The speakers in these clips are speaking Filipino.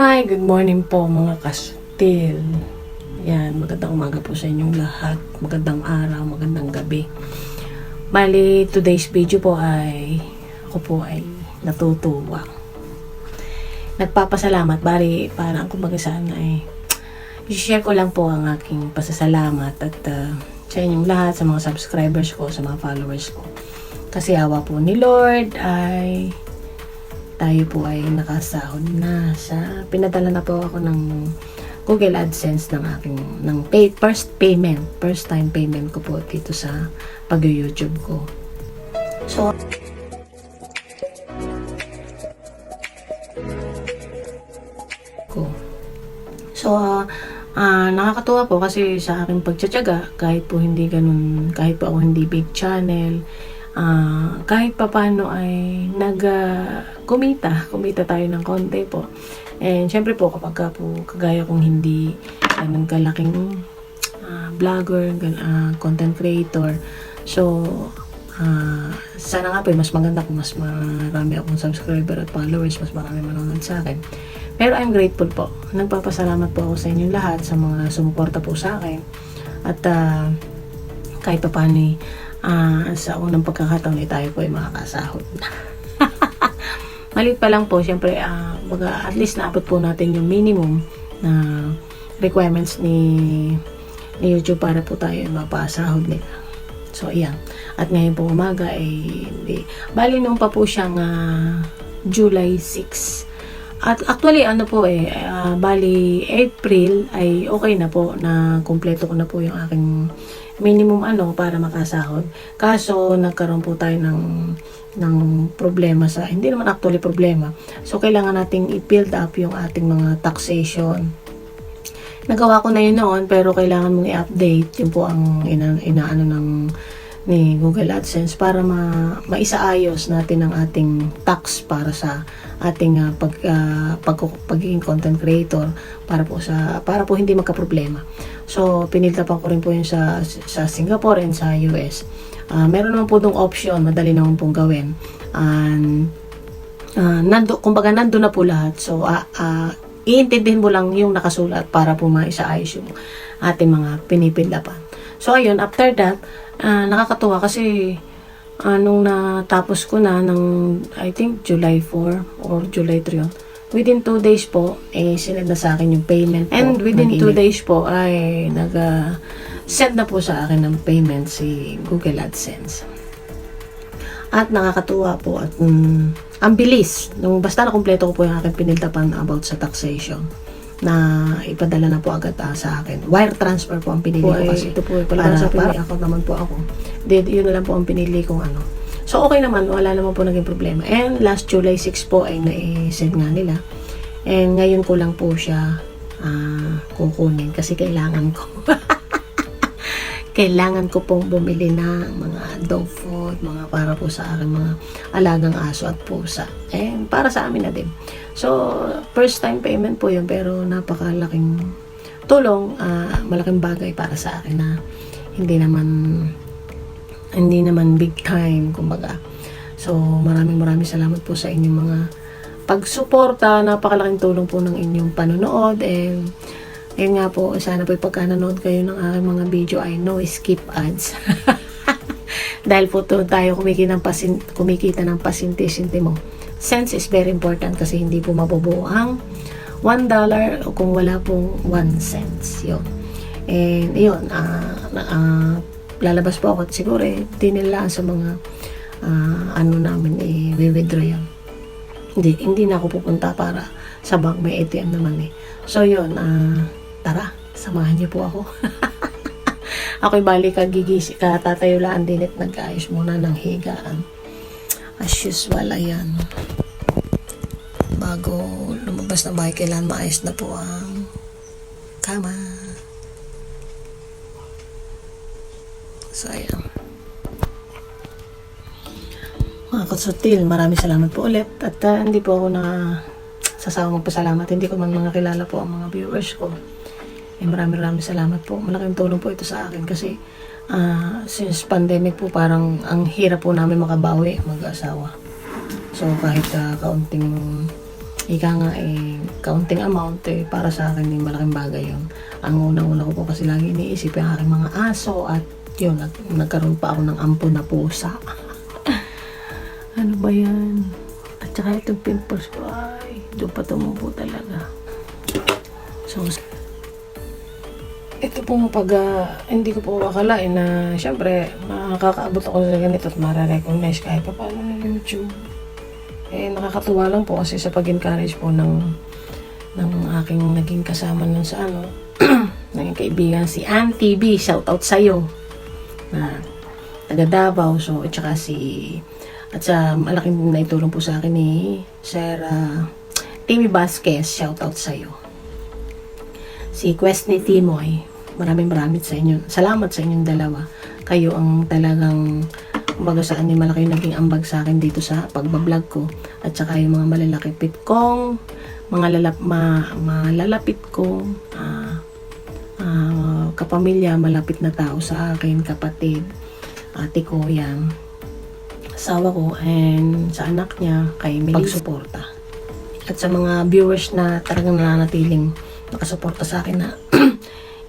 Hi, good morning po mga kastil. Yan, magandang umaga po sa inyong lahat. Magandang araw, magandang gabi. Bali, today's video po ay ako po ay natutuwa. Nagpapasalamat, bali parang kumbaga sana ay i-share ko lang po ang aking pasasalamat at uh, sa inyong lahat, sa mga subscribers ko, sa mga followers ko. Kasi awa po ni Lord ay tayo po ay nakasahod na sa pinadala na po ako ng Google AdSense ng aking ng pay, first payment, first time payment ko po dito sa pag-YouTube ko. So, ko. So, ah, ah, nakakatuwa po kasi sa aking pagtsatsaga, kahit po hindi ganun, kahit po ako hindi big channel, ah, kahit pa paano ay nag ah, kumita, kumita tayo ng konti po. And syempre po kapag ka po kagaya kong hindi ganun kalaking ah, vlogger, ah, content creator. So, ah, sana nga po, mas maganda kung mas marami akong subscriber at followers, mas marami manonood sa akin. Pero I'm grateful po. Nagpapasalamat po ako sa inyong lahat sa mga sumuporta po sa akin. At ah, kahit pa paano eh, ah, sa unang pagkakataon eh, tayo po ay makakasahod na. Malit pa lang po, syempre, ah, baga, at least naabot po natin yung minimum na requirements ni, ni YouTube para po tayo mapasahod nila. So, ayan. At ngayon po umaga ay hindi. Bali nung pa po siyang ah, July 6. At actually, ano po eh, ah, bali April ay okay na po na kumpleto ko na po yung aking minimum ano para makasahod. Kaso nagkaroon po tayo ng ng problema sa hindi naman actually problema. So kailangan nating i-build up yung ating mga taxation. Nagawa ko na yun noon pero kailangan mong i-update yun po ang ina, inaano ng ni Google AdSense para ma maisaayos natin ang ating tax para sa ating ah, pag, ah, pag pagiging content creator para po sa para po hindi magka-problema. So piniltapan ko rin po yun sa sa Singapore and sa US. Ah, meron naman po dong option, madali naman pong gawin. And uh, nando, kumbaga nando na po lahat. So ah ah, iintindihin mo lang yung nakasulat para po maisaayos yung ating mga pinipinlapan. So ayun, after that, ah, nakakatuwa kasi nung natapos ko na ng I think July 4 or July 3 yun. Within 2 days po, eh, sinend na sa akin yung payment po. And within 2 days po, ay nag ah, send na po sa akin ng payment si Google AdSense. At nakakatuwa po at mm, ang bilis. Nung basta na kumpleto ko po yung aking piniltapan about sa taxation na ipadala na po agad ah, sa akin. Wire transfer po ang pinili ko kasi. Ito po, para, sa para account naman po ako. Then, yun na lang po ang pinili kong ano. So, okay naman. Wala naman po naging problema. And last July 6 po ay na-send nga nila. And ngayon ko lang po siya ah, kukunin kasi kailangan ko. kailangan ko pong bumili ng mga dog food, mga para po sa aking mga alagang aso at pusa. And para sa amin na din. So, first time payment po yun, pero napakalaking tulong, ah, malaking bagay para sa akin na hindi naman hindi naman big time, kumbaga. So, maraming maraming salamat po sa inyong mga pagsuporta, napakalaking tulong po ng inyong panonood and yun nga po, sana po pagka nanood kayo ng aking mga video ay no skip ads. Dahil po to tayo kumikita ng, pasin, kumikita ng pasinti-sinti mo. Sense is very important kasi hindi po mabubuo ang $1 o kung wala pong 1 cents. Yun. And yun, na- ah, lalabas po ako siguro eh, di nila sa mga ah, ano namin i-withdraw yun. Hindi, hindi na ako pupunta para sa bank may ATM naman eh. So yun, ah, tara, samahan niyo po ako. Ako'y bali kagigisi, katatayo lang din at nag-ayos muna ng higaan. As usual, ayan. Bago lumabas na bahay, kailangan maayos na po ang kama. So, ayan. Mga kutsutil, maraming salamat po ulit. At ah, hindi po ako na sasawang magpasalamat. Hindi ko man mga kilala po ang mga viewers ko. Eh, maraming maraming salamat po. Malaking tulong po ito sa akin kasi ah, since pandemic po parang ang hirap po namin makabawi mag-asawa. So kahit ah, kaunting ika nga eh, counting amount eh, para sa akin eh, malaking bagay yun. Ang unang-una ko po kasi lagi iniisip yung aking mga aso at yun, nag, nagkaroon pa ako ng ampon na pusa. ano ba yan? At saka itong pimples ko, ay, doon pa tumubo talaga. So, ito pong pag ah, hindi ko po akalain na syempre makakaabot ako sa ganito at mararecognize kahit pa paano ng YouTube. Eh, nakakatuwa lang po kasi sa pag-encourage po ng ng aking naging kasama nun sa ano, naging kaibigan si Auntie B. Shout out sa'yo. Na taga Davao. So, at saka si at sa malaking naitulong po sa akin ni Sarah Timmy Vasquez. Shout out sa'yo si Quest ni Timoy. Maraming maraming sa inyo. Salamat sa inyong dalawa. Kayo ang talagang kumbaga saan ni malaki yung naging ambag sa akin dito sa pagbablog ko. At saka yung mga malalakipit kong, mga lalap, ma, malalapit ko, ah, kapamilya, malapit na tao sa akin, kapatid, ate ko, yan. Asawa ko, and sa anak niya, kay Melissa. Pagsuporta at sa mga viewers na talagang nananatiling nakasuporta sa akin na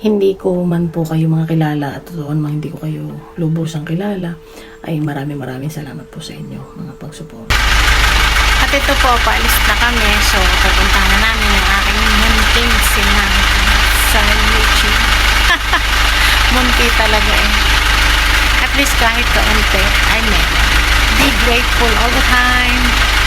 hindi ko man po kayo mga kilala at totoo naman hindi ko kayo lubusang kilala ay maraming maraming salamat po sa inyo mga pagsuporta. At ito po, paalis na kami. So, pupuntahan na namin yung aking munting sinang Munti talaga eh. At least kahit kaunti, I mean, be grateful all the time.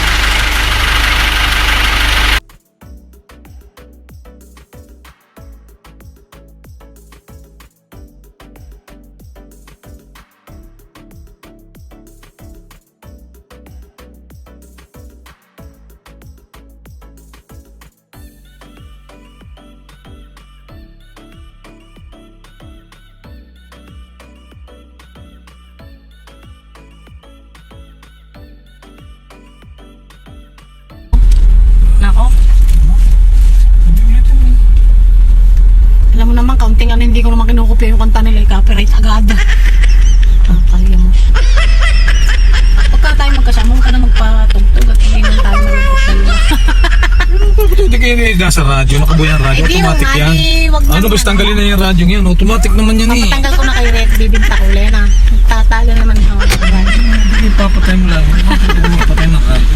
Naman, kaunting ano, hindi ko naman kinukopya yung kanta nila, i-copyright agad. Ah, kaya mo. Pagka tayo magkasama, huwag ka na magpatugtog at hindi naman tayo dalawa. Hindi kayo eh, nasa radyo, nakabuhay ang radyo, Eh, automatic wag nga, yan. di, wag Ano, naman, basta ano. tanggalin na yung radyo yan, automatic naman yan eh. Papatanggal ko na kay Red, bibinta ko, Lena. Tatalo naman ako. Hindi, papatay mo lang. Papatay ng radyo.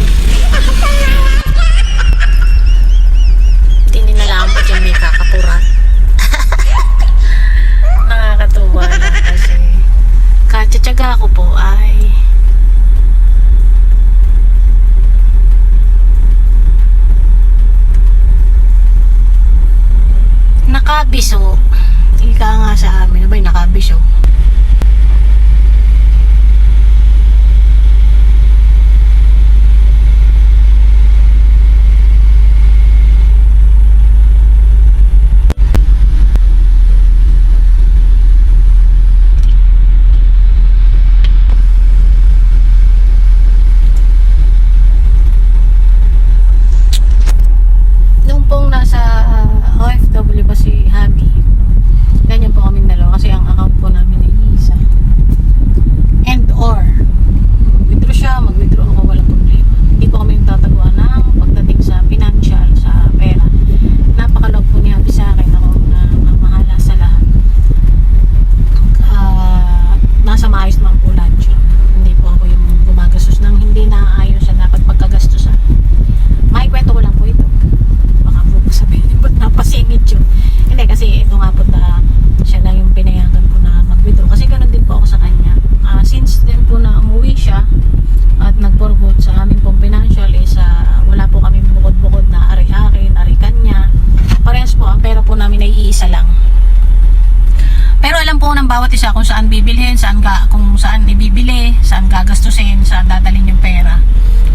Po ng bawat isa kung saan bibilhin, saan ga, kung saan ibibili, saan gagastusin, saan dadalhin yung pera.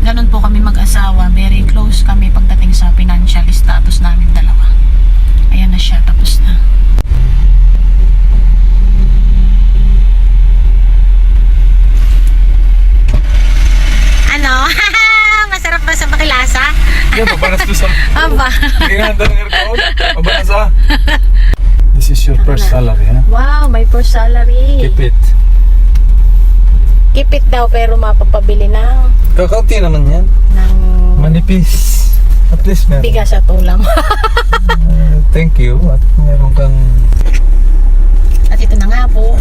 Ganun po kami mag-asawa. Very close kami pagdating sa financial status namin dalawa. Ayan na siya, tapos na. Ano? Masarap ba sa makilasa? Yan, pabanas doon sa... Aba. Hindi nga ng aircon. Pabanas ah. Is your first salary, ha? Wow, may first salary. Keep it. Kipit daw pero mapapabili ng Kakaunti naman yan. ng Manipis. At least meron. bigas at ulam. Uh, thank you. At meron kang... At ito na nga po.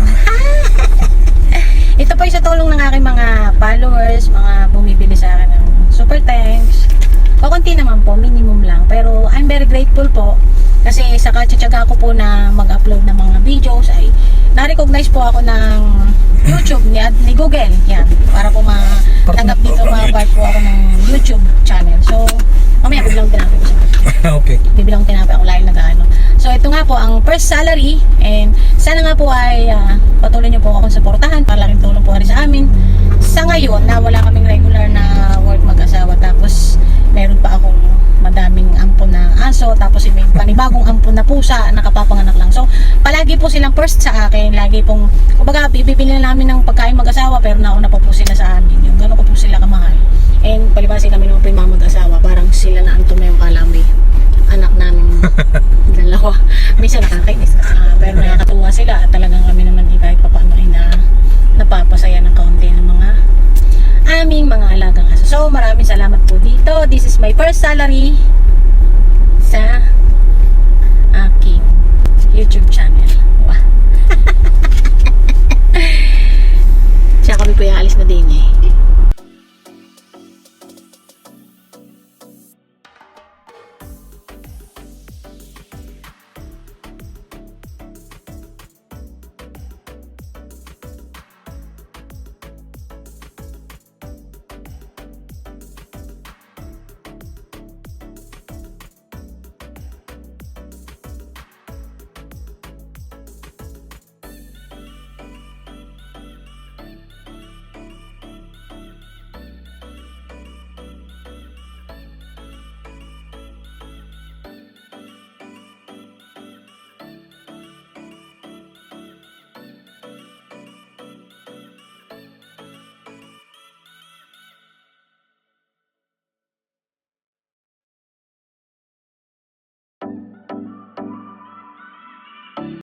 ito po yung sa tulong ng aking mga followers, mga bumibili sa akin ng super thanks. Kakunti naman po, minimum lang. Pero I'm very grateful po kasi sa katsatsaga ko po na mag-upload ng mga videos ay na-recognize po ako ng YouTube ni, ni Google. Yan. Para po matanggap dito ma-part po ako ng YouTube channel. So, mamaya biglang tinapin ko sa okay. bibilang tinapay ako lagi nag-ano. So ito nga po ang first salary and sana nga po ay ah, patuloy niyo po akong suportahan para laking tulong po rin sa amin. Sa ngayon na wala kaming regular na work mag-asawa tapos meron pa akong madaming ampon na aso tapos may panibagong ampon na pusa nakapapanganak lang. So palagi po silang first sa akin. Lagi pong kumbaga bibili na namin ng pagkain mag-asawa pero nauna pa po sila sa amin. Yung gano'n ko po sila kamahal. And palibasi kami naman po yung mga mag-asawa. Parang sila na ang tumayong kalami anak namin dalawa. Minsan nakakainis kasi ah, pero nakakatuwa sila at talagang kami naman eh, kahit papaano ay na napapasaya ng kaunti ng mga aming mga alagang aso. So maraming salamat po dito. This is my first salary sa aking YouTube channel. Wow. Siya kami po yung alis na din eh.